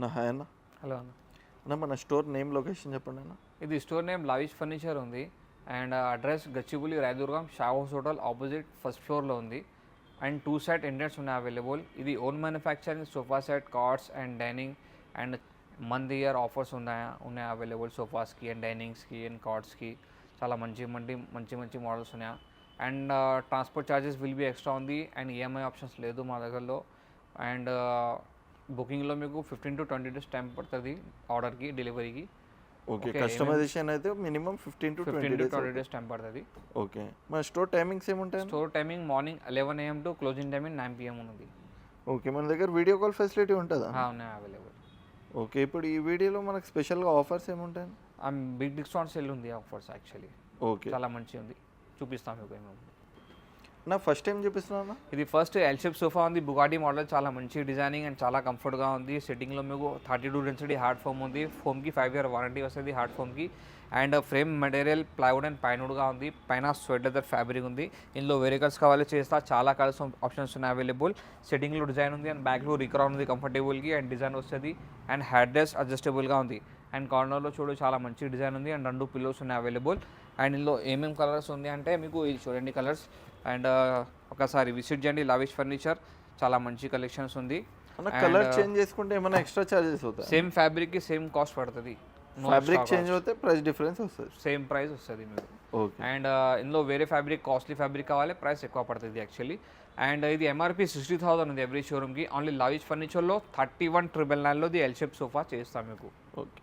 నా హాయ్ అన్న. హలో అన్న. అన్న మన స్టోర్ నేమ్ లొకేషన్ చెప్పండి అన్న. ఇది స్టోర్ నేమ్ లావిష్ ఫర్నిచర్ ఉంది. And address Gachibowli Rayadurgam Shah house hotel opposite first ఫ్లోర్లో ఉంది. అండ్ టూ సైడ్ ఎంట్రన్స్ ఉన్నాయి అవైలబుల్. ఇది own manufacturing sofa set cards and dining and month year offers ఉన్నాయి ఉన్నాయి అవైలబుల్ సోఫాస్కి అండ్ డైనింగ్స్కి and కార్డ్స్కి. చాలా మంచి మంచి మంచి మంచి మోడల్స్ ఉన్నాయి. And transport charges will be extra ఉంది. అండ్ ఈఎంఐ ఆప్షన్స్ లేదు మా దగ్గరలో. అండ్ బుకింగ్లో మీకు fifteen to twenty days time పడుతుంది ఆర్డర్కి డెలివరీకి. ఓకే కస్టమైజేషన్ అయితే minimum fifteen to fifteen twenty to twenty days time పడుతుంది. ఓకే మన స్టోర్ టైమింగ్స్ ఏముంటాయి? Store timing morning eleven AM to closing timing nine PM ఉన్నది. ఓకే మన దగ్గర వీడియో కాల్ ఫెసిలిటీ ఉంటుందా? ఉన్నాయి అవైలబుల్. ఓకే ఇప్పుడు ఈ వీడియోలో మనకు స్పెషల్గా ఆఫర్స్ ఏముంటాయి? బిగ్ డిస్కౌంట్ సెల్ ఉంది ఆఫర్స్ యాక్చువల్లీ. ఓకే. చాలా మంచిగా ఉంది చూపిస్తాం మీకు ఏమేమి నా ఫస్ట్ టైం చూపిస్తున్నా ఇది ఫస్ట్ ఎల్షేప్ సోఫా ఉంది. బుగాటి మోడల్ చాలా మంచి డిజైనింగ్ అండ్ చాలా కంఫర్ట్గా ఉంది. సెట్టింగ్లో మీకు thirty two density hard foam ఉంది. ఫోమ్కి ఫైవ్ ఇయర్ వారంటీ వస్తుంది hard ఫోమ్కి and frame material plywood and పైనుడ్గా ఉంది. పైన స్వెట్ లెదర్ ఫ్యాబ్రిక్ ఉంది. ఇందులో వేరే కావాలి చేస్తా. చాలా కలర్స్ ఆప్షన్స్ ఉన్నాయి అవైలబుల్ సెట్టింగ్లో డిజైన్ ఉంది అండ్ బ్యాక్లో రిక్రౌన్ ఉంది కంఫర్టబుల్కి అండ్ డిజైన్ వస్తుంది. అండ్ హ్యాడ్ డ్రెస్ అడ్జస్టబుల్గా ఉంది. అండ్ కార్నర్లో చూడు చాలా మంచి డిజైన్ ఉంది. అండ్ రెండు పిల్లోస్ ఉన్నాయి అవైలబుల్ అండ్ ఇందులో ఏమేమి కలర్స్ ఉంది అంటే మీకు ఇది చూడండి కలర్స్ అండ్ ఒకసారి విజిట్ చేయండి లావిష్ ఫర్నిచర్. చాలా మంచి కలెక్షన్స్ ఉంది. కలర్ చేంజ్ చేసుకుంటే ఏమైనా ఎక్స్ట్రా చార్జెస్ అవుతాయి? సేమ్ ఫ్యాబ్రిక్కి సేమ్ కాస్ట్ పడుతుంది. ఫ్యాబ్రిక్ చేంజ్ అవుతే ప్రైస్ డిఫరెన్స్ వస్తుంది. సేమ్ ప్రైస్ వస్తుంది మీకు. ఓకే అండ్ ఇందులో వేరే ఫ్యాబ్రిక్ కాస్ట్లీ ఫ్యాబ్రిక్ కావాలి ప్రైస్ ఎక్కువ పడుతుంది యాక్చువల్లీ అండ్ ఇది ఎంఆర్పి సిక్స్టీ థౌసండ్ ఉంది ఎవ్రీ షోరూమ్కి ఓన్లీ లావిష్ ఫర్నిచర్లో థర్టీ వన్ ట్రిపుల్ నైన్లో ది ఎల్ షేప్ సోఫా చేస్తాం మీకు. ఓకే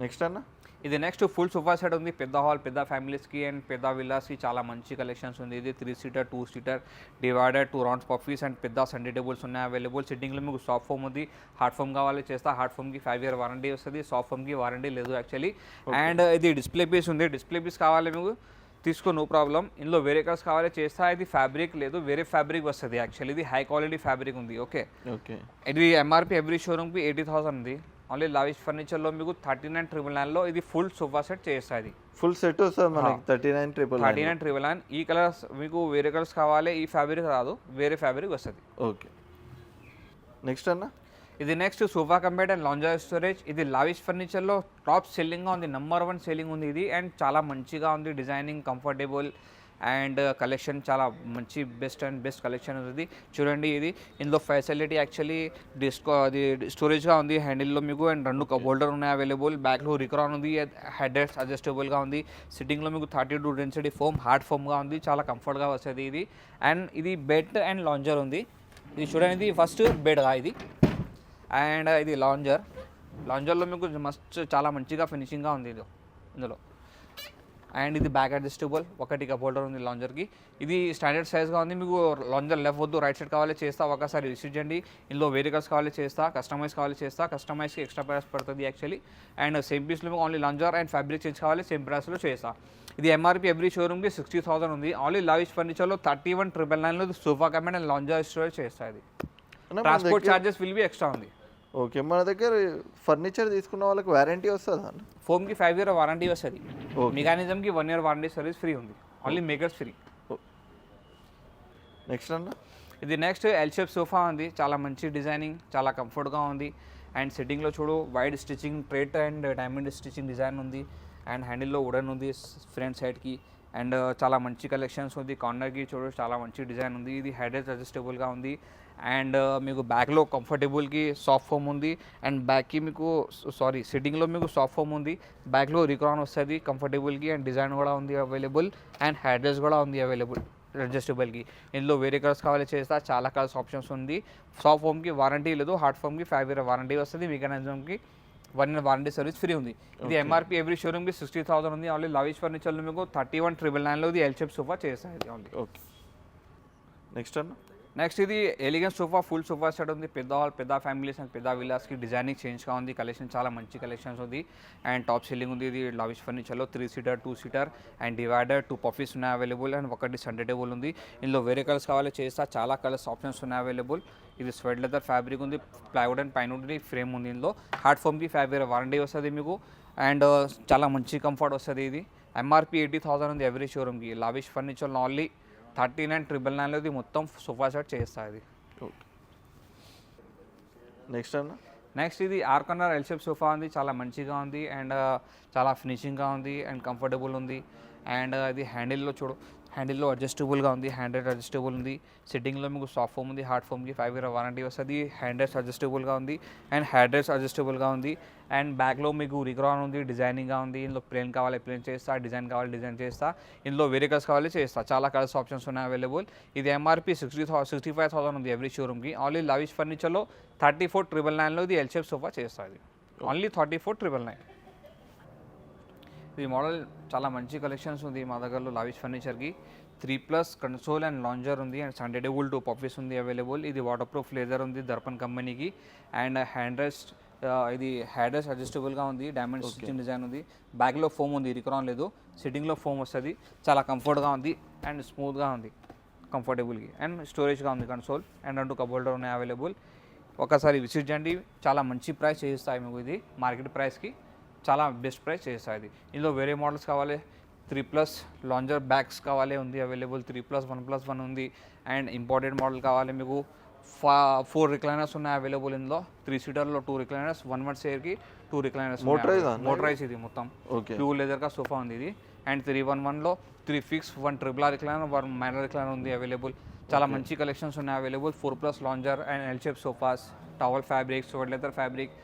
నెక్స్ట్ అన్న? ఇది నెక్స్ట్ ఫుల్ సోఫా సెట్ ఉంది. పెద్ద హాల్ పెద్ద ఫ్యామిలీస్కి అండ్ పెద్ద విల్లాస్కి చాలా మంచి కలెక్షన్స్ ఉంది. ఇది three seater two seater divider two rounds puffies and పెద్ద సండే టేబుల్స్ ఉన్నాయి. అవైలబుల్ సిట్టింగ్లో మీకు సాఫ్ట్ ఫోమ్ ఉంది. హార్డ్ ఫోమ్ కావాలి చేస్తా. హార్డ్ ఫోమ్కి ఫైవ్ ఇయర్ వారంటీ వస్తుంది. సాఫ్ట్ ఫోమ్కి వారంటీ లేదు యాక్చువల్లీ అండ్ ఇది డిస్ప్లే పీస్ ఉంది. డిస్ప్లే పీస్ కావాలి మీకు? తీసుకో నో ప్రాబ్లం ఇందులో వేరే కలర్స్ కావాలి చేస్తా. ఇది ఫ్యాబ్రిక్ లేదు. వేరే ఫ్యాబ్రిక్ వస్తుంది యాక్చువల్లీ ఇది హై క్వాలిటీ ఫ్యాబ్రిక్ ఉంది. ఓకే ఓకే ఇది ఎంఆర్పి ఎవ్రీ షోరూమ్కి ఎయిటీ థౌసండ్ ఉంది. ఓన్లీ లావిష్ ఫర్నిచర్లో మీకు థర్టీ నైన్ ట్రిపుల్ నైన్లో ఇది ఫుల్ సోఫా సెట్ చేస్తుంది. ఫుల్ సెట్ మనకి thirty nine triple thirty nine triple nine. ఈ కలర్స్ మీకు వేరే కలర్స్ కావాలి ఈ ఫ్యాబ్రిక్ రాదు వేరే ఫ్యాబ్రిక్ వస్తుంది. ఓకే. నెక్స్ట్ అన్న? ఇది next sofa cum bed and lounger storage. ఇది లావిష్ ఫర్నిచర్లో టాప్ సెల్లింగ్గా ఉంది నెంబర్ వన్ సెల్లింగ్ ఉంది ఇది. అండ్ చాలా మంచిగా ఉంది డిజైనింగ్ కంఫర్టబుల్ అండ్ కలెక్షన్ చాలా మంచి బెస్ట్ అండ్ బెస్ట్ కలెక్షన్ ఉంది. చూడండి ఇది. ఇందులో ఫెసిలిటీ యాక్చువల్లీ డిస్కో అది స్టోరేజ్గా ఉంది హ్యాండిల్లో మీకు అండ్ రెండు హోల్డర్ ఉన్నాయి అవైలబుల్ బ్యాక్లో రిక్రాన్ ఉంది హెడ్ అడ్జస్టబుల్గా ఉంది. సిట్టింగ్లో మీకు thirty two density foam hard ఫోమ్గా ఉంది. చాలా కంఫర్ట్గా వస్తుంది ఇది. అండ్ ఇది బెడ్ అండ్ లాంజర్ ఉంది. ఇది చూడండి ఇది ఫస్ట్ బెడ్గా ఇది. అండ్ ఇది లాంజర్ లాంజర్లో మీకు మస్ట్ చాలా మంచిగా ఫినిషింగ్గా ఉంది ఇది ఇందులో. అండ్ ఇది బ్యాక్ అడ్జస్టబుల్. ఒకటి కప్ హోల్డర్ ఉంది లాంజర్కి. ఇది స్టాండర్డ్ సైజ్గా ఉంది. మీకు లాంజర్ లెఫ్ట్ వద్దు రైట్ సైడ్ కావాలి చేస్తా ఒకసారి రిసీవ్ చేయండి. ఇందులో వేరే కలర్స్ కావాలి చేస్తా కస్టమైజ్ కావాలి చేస్తా కస్టమైజ్కి ఎక్స్ట్రా ప్రైస్ పడుతుంది actually. And same పీస్లో only lounger and fabric change కావాలి సేమ్ ప్రైస్లో చేస్తా. ఇది ఎంఆర్పి ఎవ్రీ షోరూమ్కి సిక్స్టీ థౌసండ్ ఉంది. ఓన్లీ లావిష్ ఫర్నిచర్లో థర్టీ వన్ ట్రిపుల్ నైన్లో sofa cum bed and lounger storage చేస్తా ఇది. అన్న, మన transport charges will be extra ఉంది. ఓకే మన దగ్గర ఫర్నిచర్ తీసుకున్న వాళ్ళకి వారంటీ వస్తుందా ఫోమ్కి ఫైవ్ ఇయర్ వారంటీ వస్తుంది. మెకానిజంకి one year warranty service free ఉంది. ఓన్లీ మేకర్స్ ఫ్రీ నెక్స్ట్ అన్న? ఇది నెక్స్ట్ ఎల్ షేప్ సోఫా ఉంది. చాలా మంచి డిజైనింగ్ చాలా కంఫర్ట్గా ఉంది. అండ్ సిట్టింగ్లో చూడు wide stitching trait and diamond stitching design ఉంది. అండ్ హ్యాండిల్లో వుడన్ ఉంది ఫ్రంట్ సైడ్కి అండ్ చాలా మంచి కలెక్షన్స్ ఉంది. కార్నర్కి చూడు చాలా మంచి డిజైన్ ఉంది. ఇది హెడ్ అడ్జస్టబుల్గా ఉంది. అండ్ మీకు బ్యాక్లో కంఫర్టబుల్కి సాఫ్ట్ ఫోమ్ ఉంది. అండ్ బ్యాక్కి మీకు సారీ సిట్టింగ్లో మీకు సాఫ్ట్ ఫోమ్ ఉంది. బ్యాక్లో రిక్రాన్ వస్తుంది కంఫర్టబుల్కి అండ్ డిజైన్ కూడా ఉంది అవైలబుల్ అండ్ హెడ్రెస్ కూడా ఉంది అవైలబుల్ అడ్జస్టబుల్కి ఇందులో వేరే కలర్స్ కావాలి చేస్తా చాలా కలర్స్ ఆప్షన్స్ ఉంది. సాఫ్ట్ ఫోమ్కి వారంటీ లేదు. హార్డ్ ఫోమ్కి ఫైవ్ ఇయర్ వారంటీ వస్తుంది. మెకానిజంకి one year warranty service free ఉంది. ఇది ఎంఆర్పీ ఎవ్రీ షోరూమ్కి సిక్స్టీ థౌసండ్ ఉంది. ఓన్లీ లవిష్ ఫర్నిచర్లో మీకు థర్టీ వన్ ట్రిపుల్ నైన్లో ఇది ఎల్ షేప్ సోఫా చేస్తాయి ఓన్లీ ఓకే నెక్స్ట్ అన్న. నెక్స్ట్ ఇది elegance sofa full sofa set ఉంది. పెద్ద హాల్ పెద్ద ఫ్యామిలీస్ అండ్ పెద్ద విలాస్కి డిజైనింగ్ చేంజ్గా ఉంది. కలెక్షన్ చాలా మంచి కలెక్షన్స్ ఉంది. అండ్ టాప్ సీలింగ్ ఉంది. ఇది lavish ఫర్నిచర్లో three seater two seater and divider two puffies ఉన్నాయి అవైలబుల్ అండ్ ఒకటి సండే టేబుల్ ఉంది. ఇందులో వేరే కలర్స్ కావాలో చేస్తా. చాలా కలర్స్ ఆప్షన్స్ ఉన్నాయి అవైలబుల్ ఇది స్వెట్ లెదర్ ఫ్యాబ్రిక్ ఉంది. ప్లైవుడ్ అండ్ పైన ఉంది ఫ్రేమ్ ఉంది ఇందులో. హార్డ్ ఫోమ్కి ఫ్యాబ్రిక్ వారంటీ వస్తుంది మీకు. అండ్ చాలా మంచి కంఫర్ట్ వస్తుంది ఇది. ఎంఆర్పి ఎయిటీ థౌసండ్ ఉంది ఎవ్రీ షోరూమ్కి లావిష్ ఫర్నిచర్లో ఓన్లీ థర్టీ నైన్ ట్రిపుల్ నైన్లో ఇది మొత్తం సోఫా సెట్ చేస్తా ఇది. ఓకే. నెక్స్ట్ అన్న? నెక్స్ట్ ఇది R corner L shape sofa ఉంది చాలా మంచిగా ఉంది అండ్ చాలా ఫినిషింగ్గా ఉంది అండ్ కంఫర్టబుల్ ఉంది అండ్ ఇది హ్యాండిల్లో చూడు హ్యాండిల్లో అడ్జస్టబుల్గా ఉంది హ్యాండ్ అడ్జస్టబుల్ ఉంది. సిట్టింగ్లో మీకు సాఫ్ట్ ఫోమ్ ఉంది హార్డ్ ఫోమ్కి ఫైవ్ ఇయర్ వారంటీ వస్తుంది. హ్యాండ్ రెస్ట్ అడ్జస్టబుల్గా ఉంది అండ్ హ్యాండ్ రెస్ట్ అడ్జస్టబుల్గా ఉంది. అండ్ బ్యాక్లో మీకు రిక్రాన్ ఉంది డిజైనింగ్గా ఉంది. ఇందులో ప్లేన్ కావాలి ప్లేన్ చేస్తా డిజైన్ కావాలి డిజైన్ చేస్తా. ఇందులో వేరే కలర్స్ కావాలి చేస్తా. చాలా కలర్స్ ఆప్షన్స్ ఉన్నాయి అవైలబుల్. ఇది MRP sixty thou sixty five thousand ఉంది ఎవ్రీ షోరూమ్కి. ఓన్లీ లవిష్ ఫర్నిచర్లో థర్టీ ఫోర్ ట్రిపుల్ నైన్లో ఇది ఎల్ షేప్ సోఫా చేస్తుంది only thirty four triple nine. ఈ మోడల్ చాలా మంచి కలెక్షన్స్ ఉంది మా దగ్గరలో lavish ఫర్నిచర్కి three plus console and lounger ఉంది అండ్ సండేడబుల్ టూ పఫీస్ ఉంది అవైలబుల్ ఇది వాటర్ ప్రూఫ్ లేదర్ ఉంది దర్పన్ కంపెనీకి అండ్ హ్యాండ్ రెస్ట్ ఇది హ్యాండ్ రెస్ట్ అడ్జస్టబుల్గా ఉంది డైమండ్ స్టిచ్చింగ్ డిజైన్ ఉంది. బ్యాక్లో ఫోమ్ ఉంది రిక్రాన్ లేదు. సిట్టింగ్లో ఫోమ్ వస్తుంది. చాలా కంఫర్ట్గా ఉంది అండ్ స్మూత్గా ఉంది. కంఫర్టబుల్కి అండ్ స్టోరేజ్గా ఉంది కన్సోల్ అండ్ రెండు కబోల్డర్ ఉన్నాయి అవైలబుల్ ఒకసారి విజిట్ చేయండి. చాలా మంచి ప్రైస్ చేస్తాయి మీకు ఇది. మార్కెట్ ప్రైస్కి చాలా బెస్ట్ ప్రైస్ చేస్తాయి ఇది ఇందులో వేరే మోడల్స్ కావాలి త్రీ ప్లస్ లాంజర్ బ్యాగ్స్ కావాలి ఉంది available three plus one plus one ఉంది. అండ్ ఇంపార్టెంట్ మోడల్ కావాలి మీకు. ఫా ఫోర్ రిక్లైనర్స్ ఉన్నాయి అవైలబుల్ ఇందులో. త్రీ సీటర్లో టూ రిక్లైనర్స్ వన్ వన్ షేర్కి టూ రిక్లైనర్స్? మోటరైజ్ ఇది మొత్తం. ఓకే ప్యూర్ లెదర్ కా సోఫా ఉంది ఇది. అండ్ త్రీ వన్ వన్లో three fix one triple R recliner one minor recliner ఉంది అవైలబుల్ చాలా మంచి కలెక్షన్స్ ఉన్నాయి available four plus lounger and L shape sofas towel fabric suede leather fabric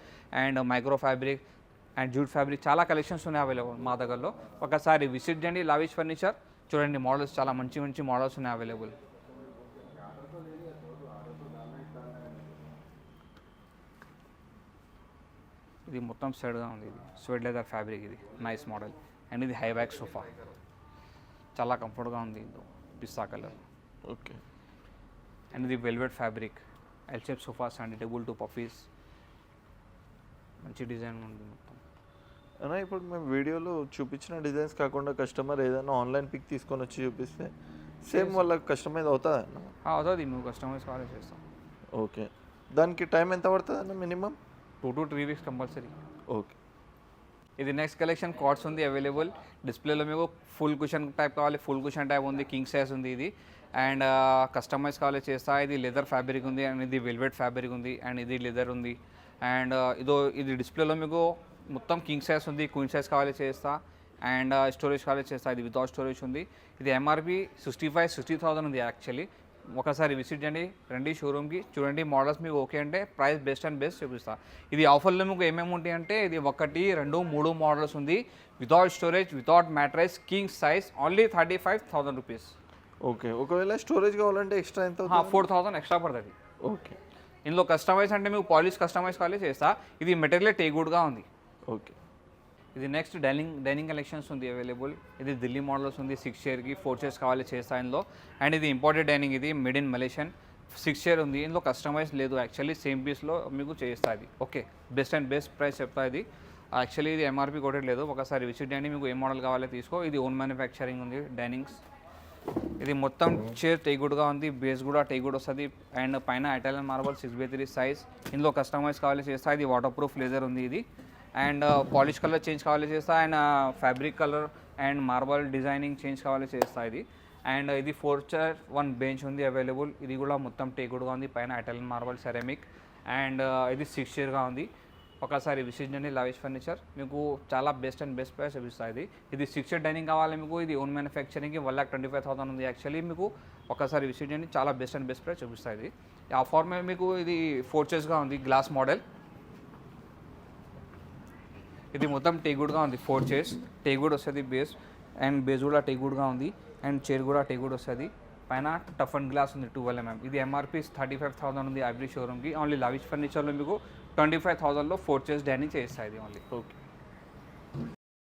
and micro fabric and jute fabric చాలా collections ఉన్నాయి available మా దగ్గరలో. ఒకసారి visit చేయండి లావిష్ ఫర్నిచర్. చూడండి మోడల్స్ చాలా మంచి మంచి మోడల్స్ ఉన్నాయి అవైలబుల్. ఇది మొత్తం సైడ్గా ఉంది ఇది. స్వెడ్ లెదర్ ఫ్యాబ్రిక్ ఇది. నైస్ మోడల్ అండ్ ఇది హై బ్యాక్ సోఫా చాలా కంఫర్ట్గా ఉంది ఇది. పిస్తా కలర్ ఓకే అండ్ ఇది velvet fabric L shape sofas and table two puffies మంచి డిజైన్ ఉంది మొత్తం. అన్న ఇప్పుడు మేము వీడియోలో చూపించిన డిజైన్స్ కాకుండా కస్టమర్ ఏదైనా ఆన్లైన్ పిక్ తీసుకొని వచ్చి చూపిస్తే సేమ్ వాళ్ళకి కస్టమైజ్ అవుతుందా అన్న? అవుతుంది మేము కస్టమైజ్ కావాలి చేస్తాం ఓకే. దానికి టైం ఎంత పడుతుంది అన్న minimum? Two to three weeks compulsory okay. ఇది నెక్స్ట్ కలెక్షన్ కార్డ్స్ ఉంది అవైలబుల్ డిస్ప్లేలో మీకు ఫుల్ కుషన్ టైప్ కావాలి ఫుల్ కుషన్ టైప్ ఉంది కింగ్ సైజ్ ఉంది ఇది. అండ్ కస్టమైజ్ కావాలి చేస్తా ఇది లెదర్ ఫ్యాబ్రిక్ ఉంది అండ్ ఇది వెల్వెట్ ఫ్యాబ్రిక్ ఉంది అండ్ ఇది లెదర్ ఉంది. అండ్ ఇదో ఇది డిస్ప్లేలో మీకు మొత్తం కింగ్ సైజ్ ఉంది క్వీన్ సైజ్ కావాలి చేస్తా. అండ్ స్టోరేజ్ కావాలి చేస్తా. ఇది వితౌట్ స్టోరేజ్ ఉంది. ఇది MRP sixty five sixty thousand ఉంది యాక్చువల్లీ. ఒకసారి విజిట్ చేయండి రండి షోరూమ్కి. చూడండి మోడల్స్ మీకు ఓకే అంటే ప్రైస్ బెస్ట్ అండ్ బెస్ట్ చూపిస్తా. ఇది ఆఫర్లో మీకు ఏమేమి ఉంటాయి అంటే ఇది ఒకటి రెండు మూడు మోడల్స్ ఉంది. Without storage without mattress king size only thirty five thousand rupees. Okay ఒకవేళ స్టోరేజ్ కావాలంటే ఎక్స్ట్రా ఎంత ఫోర్ థౌసండ్ ఎక్స్ట్రా పడుతుంది. ఓకే. ఇందులో కస్టమైజ్ అంటే మీకు పాలిష్ కస్టమైజ్ కావాలి చేస్తా. ఇది మెటీరియల్ టేగుడ్గా ఉంది. ఓకే. ఇది నెక్స్ట్ డైనింగ్ డైనింగ్ కలెక్షన్స్ ఉంది అవైలబుల్ ఇది ఢిల్లీ మోడల్స్ ఉంది. సిక్స్ చైర్కి ఫోర్ చైర్స్ కావాలి చేస్తా ఇందులో. అండ్ ఇది ఇంపోర్టెడ్ డైనింగ్ ఇది made in Malaysian six chair ఉంది. ఇందులో కస్టమైజ్ లేదు. యాక్చువల్లీ సేమ్ పీస్లో మీకు చేస్తా ఇది. Okay best and best price చెప్తా ఇది. యాక్చువల్లీ ఇది ఎంఆర్పి కొట్టేది లేదు. ఒకసారి విజిట్ చేయండి. మీకు ఏ మోడల్ కావాలో తీసుకో. ఇది ఓన్ మ్యానుఫ్యాక్చరింగ్ ఉంది. డైనింగ్స్ ఇది మొత్తం చైర్ టేగుడ్గా ఉంది. బేస్ కూడా టేగుడ్ వస్తుంది. అండ్ పైన Italian marble six by three size ఇందులో కస్టమైజ్ కావాలి చేస్తా. ఇది వాటర్ ప్రూఫ్ లేజర్ ఉంది ఇది. And uh, polish colour change కావాలి చేస్తా and uh, fabric colour and marble designing change కావాలి చేస్తా ఇది. అండ్ ఇది ఫోర్ చైర్ వన్ బెంచ్ ఉంది అవైలబుల్. ఇది కూడా మొత్తం టేకుడ్గా ఉంది పైన Italian marble ceramic and uh, ఇది సిక్స్ చైర్గా ఉంది. ఒకసారి విజిట్ చేయండి ఫర్నిచర్ మీకు చాలా బెస్ట్ అండ్ బెస్ట్ ప్రైస్ చూపిస్తుంది ఇది. ఇది సిక్స్ డైనింగ్ కావాలి మీకు ఇది own మ్యానుఫ్యాక్చరింగ్కి one lakh twenty five thousand ఉంది యాక్చువల్లీ మీకు ఒకసారి విజిట్ చేయండి చాలా బెస్ట్ అండ్ బెస్ట్ ప్రైస్ చూపిస్తుంది ఆ ఫార్మే మీకు ఇది ఫోర్ చైర్స్గా ఉంది గ్లాస్ మోడల్ ఇది మొత్తం టేగుడ్గా ఉంది. ఫోర్ చైర్స్ టేగుడ్ వస్తుంది బేస్ అండ్ బేస్ కూడా టేగుడ్గా ఉంది. అండ్ చైర్ కూడా టేగుడ్ వస్తుంది. పైన టఫ్ అండ్ గ్లాస్ ఉంది ట్వెల్వ్ ఎంఎం ఇది ఎంఆర్పి థర్టీ ఫైవ్ థౌసండ్ ఉంది ఎవ్రీ షోరూమ్కి ఓన్లీ లవిష్ ఫర్నిచర్లో మీకు ట్వంటీ ఫైవ్ థౌసండ్లో ఫోర్ చైర్స్ డైనింగ్ చేస్తాయి ఇది ఓన్లీ ఓకే